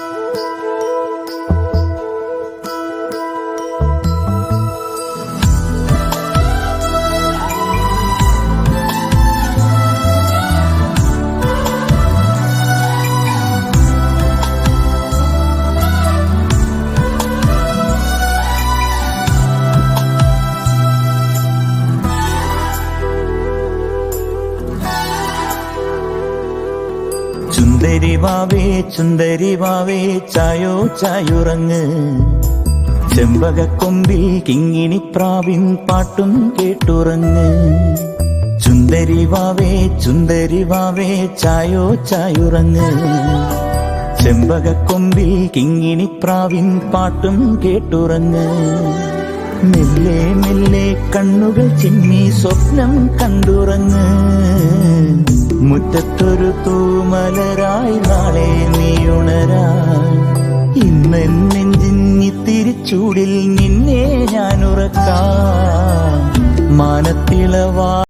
oh ചുന്ദരി വാവേ ചുന്ദരി വാവേ ചായോ ചായുറങ്ങ്. ചെമ്പകക്കൊമ്പിൽ കിങ്ങിണി പ്രാവിൻ പാട്ടും കേട്ടുറങ്ങ്. ചുന്ദരി വാവേ ചുന്ദരി വാവേ ചായോ ചായുറങ്ങ്. ചെമ്പകക്കൊമ്പിൽ കിങ്ങിണി പ്രാവിൻ പാട്ടും കേട്ടുറങ്ങ്. മെല്ലെ മെല്ലെ കണ്ണുകൾ ചിമ്മി സ്വപ്നം കണ്ടുറങ്ങ്. മുറ്റത്തൊരു തൂമലരായി നാളെ നീ ഉണരാൻ ഇന്ന് നെഞ്ചിഞ്ഞി തിരിച്ചൂടിൽ നിന്നെ ഞാൻ ഉറക്കാം. മാനത്തിളവാ